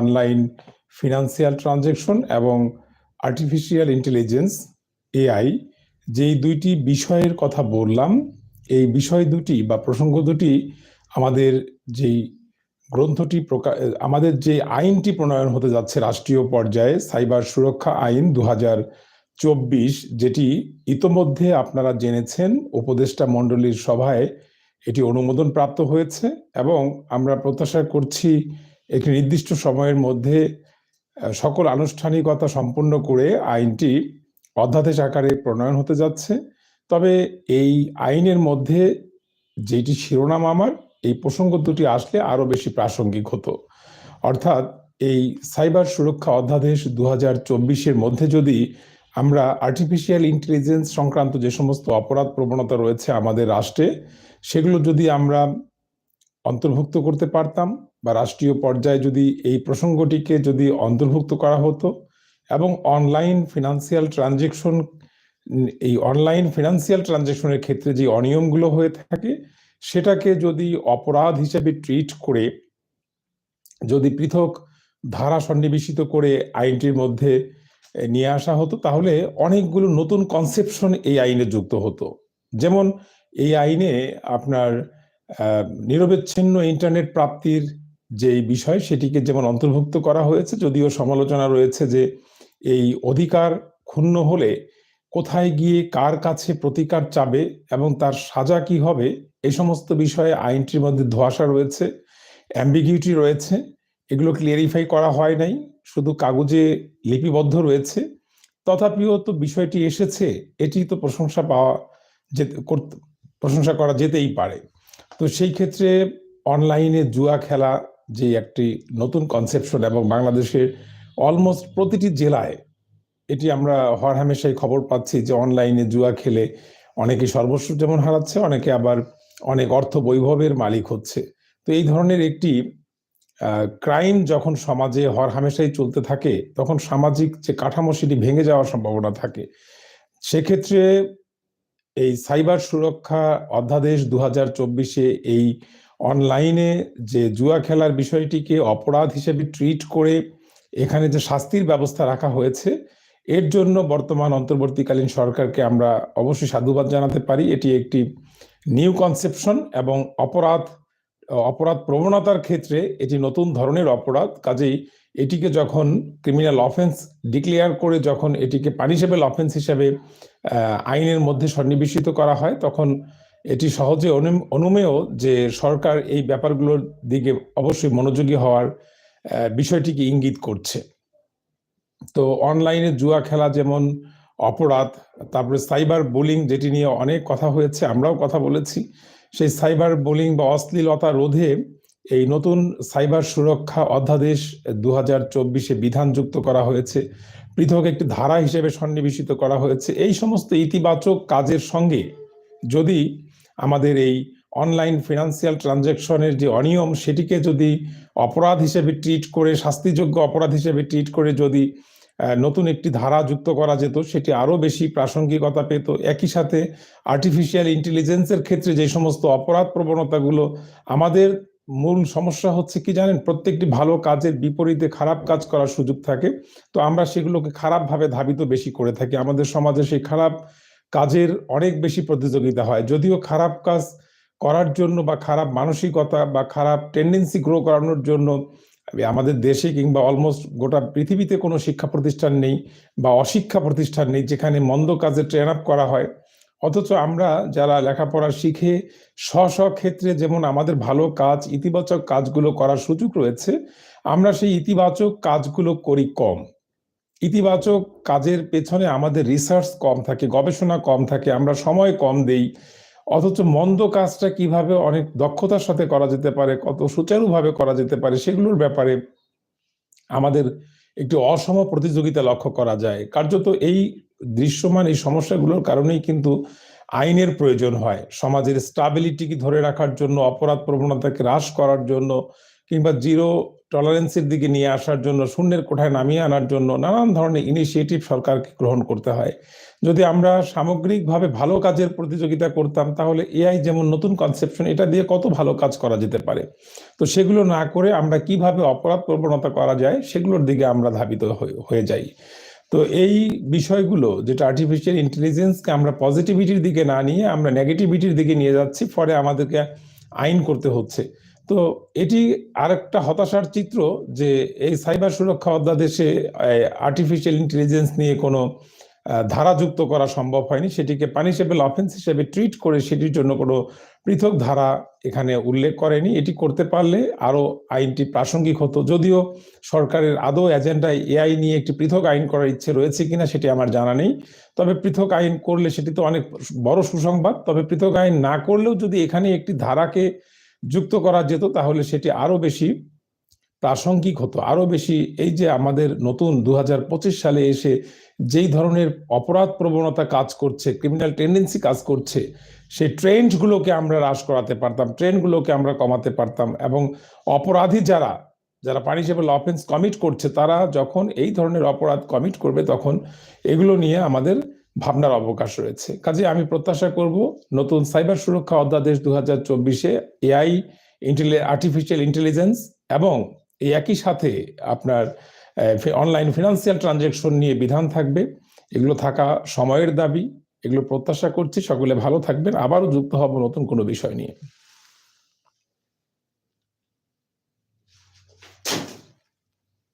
Online financial transaction এবং artificial intelligence AI যেই দুইটি বিষয়ের কথা বললাম, এই বিষয় দুটি বা প্রসঙ্গ দুটি আমাদের যেই গ্রন্থটি প্রকাশ আমাদের যে আইনটি প্রণয়ন হতে যাচ্ছে রাষ্ট্রীয় পর্যায়ে, সাইবার সুরক্ষা আইন দু চব্বিশ, যেটি ইতোমধ্যে আপনারা জেনেছেন, উপদেষ্টা মণ্ডলীর সভায় এটি অনুমোদন প্রাপ্ত হয়েছে এবং আমরা প্রত্যাশা করছি একটি নির্দিষ্ট সময়ের মধ্যে সকল আনুষ্ঠানিকতা সম্পন্ন করে আইনটি অধ্যাদেশ আকারে প্রণয়ন হতে যাচ্ছে। তবে এই আইনের মধ্যে যেটি শিরোনাম আমার, এই প্রসঙ্গ দুটি আসলে আরও বেশি প্রাসঙ্গিক হতো। অর্থাৎ এই সাইবার সুরক্ষা অধ্যাদেশ দু হাজার চব্বিশের মধ্যে যদি আমরা আর্টিফিশিয়াল ইন্টেলিজেন্স সংক্রান্ত যে সমস্ত অপরাধ প্রবণতা রয়েছে আমাদের রাষ্ট্রে, সেগুলো যদি আমরা অন্তর্ভুক্ত করতে পারতাম বা রাষ্ট্রীয় পর্যায়ে যদি এই প্রসঙ্গটিকে যদি অন্তর্ভুক্ত করা হতো এবং অনলাইন ফিনান্সিয়াল ট্রানজেকশন, এই অনলাইন ফিনান্সিয়াল ট্রানজেকশনের ক্ষেত্রে যে অনিয়মগুলো হয়ে থাকে, সেটাকে যদি অপরাধ হিসেবে ট্রিট করে, যদি পৃথক ধারা সন্নিবেশিত করে আইনটির মধ্যে নিয়ে আসা হতো, তাহলে অনেকগুলো নতুন কনসেপশন এই আইনে যুক্ত হতো। যেমন এই আইনে আপনার নিরবিচ্ছিন্ন ইন্টারনেট প্রাপ্তির যে বিষয়, সেটিকে যেমন অন্তর্ভুক্ত করা হয়েছে, যদিও সমালোচনা রয়েছে যে এই অধিকার ক্ষুণ্ণ হলে কোথায় গিয়ে কার কাছে প্রতিকার চাবে এবং তার সাজা কি হবে এই সমস্ত বিষয়ে আইনটির মধ্যে ধোঁয়াশা রয়েছে অ্যাম্বিগিউটি রয়েছে, এগুলো ক্লিয়ারিফাই করা হয় নাই, শুধু কাগজে লিপিবদ্ধ রয়েছে। তথাপিও তো বিষয়টি এসেছে, এটি তো প্রশংসা পাওয়া যেতে প্রশংসা করা যেতেই পারে। তো সেই ক্ষেত্রে অনলাইনে জুয়া খেলা যে একটি নতুন কনসেপশন এবং বাংলাদেশের অলমোস্ট প্রতিটি জেলায় এটি আমরা হরহামেশাই খবর পাচ্ছি যে অনলাইনে জুয়া খেলে অনেকে সর্বস্ব যেমন হারাচ্ছে, অনেকে আবার অনেক অর্থ বৈভবের মালিক হচ্ছে। তো এই ধরনের একটি ক্রাইম যখন সমাজে হরহামেশাই চলতে থাকে, তখন সামাজিক যে কাঠামো সেটি ভেঙে যাওয়ার সম্ভাবনা থাকে। সেক্ষেত্রে এই সাইবার সুরক্ষা অধ্যাদেশ দু হাজার চব্বিশে এই অনলাইনে যে জুয়া খেলার বিষয়টিকে অপরাধ হিসেবে ট্রিট করে এখানে যে শাস্তির ব্যবস্থা রাখা হয়েছে, এর জন্য বর্তমান অন্তর্বর্তীকালীন সরকারকে আমরা অবশ্যই সাধুবাদ জানাতে পারি। এটি একটি নিউ কনসেপশন এবং অপরাধ অপরাধ প্রবণতার ক্ষেত্রে এটি নতুন ধরনের অপরাধ। কাজেই এটিকে যখন ক্রিমিনাল অফেন্স ডিক্লেয়ার করে যখন এটিকে পানিশেবল অফেন্স হিসেবে আইনের মধ্যে সন্নিবেশিত করা হয়, তখন এটি সহজে অনুম- অনুমেয় যে সরকার এই ব্যাপারগুলোর দিকে অবশ্যই মনোযোগী হওয়ার বিষয়টিকে ইঙ্গিত করছে। তো অনলাইনে জুয়া খেলা যেমন অপরাধ, তারপরে সাইবার বুলিং যেটি নিয়ে অনেক কথা হয়েছে, আমরাও কথা বলেছি। সেই সাইবার বুলিং বা অশ্লীলতা রোধে এই নতুন সাইবার সুরক্ষা অধ্যাদেশ দু হাজার চব্বিশে বিধান যুক্ত করা হয়েছে। পৃথক একটি ধারা হিসেবে সন্নিবেশিত করা হয়েছে। এই সমস্ত ইতিবাচক কাজের সঙ্গে যদি আমাদের এই অনলাইন ফিনান্সিয়াল ট্রানজ্যাকশনের যে অনিয়ম, সেটিকে যদি অপরাধ হিসেবে ট্রিট করে, শাস্তিযোগ্য অপরাধ হিসেবে ট্রিট করে যদি নতুন একটি ধারা যুক্ত করা যেত, সেটি আরও বেশি প্রাসঙ্গিকতা পেত। একই সাথে আর্টিফিশিয়াল ইন্টেলিজেন্সের ক্ষেত্রে যে সমস্ত অপরাধ প্রবণতাগুলো আমাদের মূল সমস্যা হচ্ছে কি জানেন? প্রত্যেকটি ভালো কাজের বিপরীতে খারাপ কাজ করার সুযোগ থাকে। তো আমরা সেগুলোকে খারাপভাবে ধাবিত বেশি করে থাকি। আমাদের সমাজে সেই খারাপ কাজের অনেক বেশি প্রতিযোগিতা হয়। যদিও খারাপ কাজ করার জন্য বা খারাপ মানসিকতা বা খারাপ টেন্ডেন্সি গ্রো করানোর জন্য আমাদের দেশে কিংবা অলমোস্ট গোটা পৃথিবীতে কোনো শিক্ষা প্রতিষ্ঠান নেই বা অশিক্ষা প্রতিষ্ঠান নেই যেখানে মন্দ কাজে ট্রেন আপ করা হয়। অথচ আমরা যারা লেখাপড়া শিখে স্ব স্ব ক্ষেত্রে যেমন আমাদের ভালো কাজ, ইতিবাচক কাজগুলো করার সুযোগ রয়েছে, আমরা সেই ইতিবাচক কাজগুলো করি কম। ইতিবাচক কাজের পেছনে আমাদের রিসার্চ কম থাকে, গবেষণা কম থাকে, আমরা সময় কম দেই। অথচ মন্দ কাজটা কীভাবে অনেক দক্ষতার সাথে করা যেতে পারে, কত সুচারুভাবে করা যেতে পারে, সেগুলোর ব্যাপারে আমাদের একটি অসম প্রতিযোগিতা লক্ষ্য করা যায়। কার্যত এই দৃশ্যমান এই সমস্যাগুলোর কারণেই কিন্তু আইনের প্রয়োজন হয়। সমাজের স্টাবিলিটিকে ধরে রাখার জন্য, অপরাধ প্রবণতাকে হ্রাস করার জন্য, কিংবা জিরো টলারেন্সের দিকে নিয়ে আসার জন্য, শূন্যের কোঠায় নামিয়ে আনার জন্য নানান ধরনের ইনিশিয়েটিভ সরকারকে গ্রহণ করতে হয়। যদি আমরা সামগ্রিকভাবে ভালো কাজের প্রতিযোগিতা করতাম, তাহলে এআই যেমন নতুন কনসেপশন এটা দিয়ে কত ভালো কাজ করা যেতে পারে? তো সেগুলো না করে আমরা কীভাবে অপরাধ প্রবণতা করা যায়, সেগুলোর দিকে আমরা ধাবিত হয়ে- হয়ে যাই। তো এই বিষয়গুলো যেটা আর্টিফিশিয়াল ইন্টেলিজেন্সকে আমরা পজিটিভিটির দিকে না নিয়ে আমরা নেগেটিভিটির দিকে নিয়ে যাচ্ছি ফলে আমাদেরকে আইন করতে হচ্ছে। তো এটি আরেকটা হতাশার চিত্র যে এই সাইবার সুরক্ষা অধ্যাদেশে আর্টিফিশিয়াল ইন্টেলিজেন্স নিয়ে কোনো আহ, ধারা যুক্ত করা সম্ভব হয়নি। সেটিকে পানিশেবল অফেন্স হিসেবে ট্রিট করে সেটির জন্য কোনো পৃথক ধারা এখানে উল্লেখ করেনি। এটি করতে পারলে আরও আইনটি প্রাসঙ্গিক হতো। যদিও সরকারের আদৌ এজেন্ডায় এআই নিয়ে একটি পৃথক আইন করার ইচ্ছে রয়েছে কিনা সেটি আমার জানা নেই। তবে পৃথক আইন করলে সেটি তো অনেক বড় সুসংবাদ। তবে পৃথক আইন না করলেও যদি এখানে একটি ধারাকে যুক্ত করা যেত, তাহলে সেটি আরও বেশি প্রাসঙ্গিক হতো। আরও বেশি, এই যে আমাদের নতুন দু হাজার পঁচিশ সালে এসে যেই ধরনের অপরাধ প্রবণতা কাজ করছে ক্রিমিনাল টেন্ডেন্সি কাজ করছে, সেই ট্রেন্ডগুলোকে আমরা হ্রাস করাতে পারতাম ট্রেন্ডগুলোকে আমরা কমাতে পারতাম এবং অপরাধী যারা যারা পানিশেবল অফেন্স কমিট করছে, তারা যখন এই ধরনের অপরাধ কমিট করবে, তখন এগুলো নিয়ে আমাদের ভাবনার অবকাশ রয়েছে। কাজে আমি প্রত্যাশা করব, নতুন সাইবার সুরক্ষা অধ্যাদেশ দু হাজার চব্বিশে এআই ইন্টেলি আর্টিফিশিয়াল ইন্টেলিজেন্স এবং এই একই সাথে আপনার অনলাইন ফিনান্সিয়াল ট্রানজ্যাকশন নিয়ে বিধান থাকবে। এগুলো থাকা সময়ের দাবি, এগুলো প্রত্যাশা করছি। সকলে ভালো থাকবেন। আবারও যুক্ত হব নতুন কোনো বিষয় নিয়ে।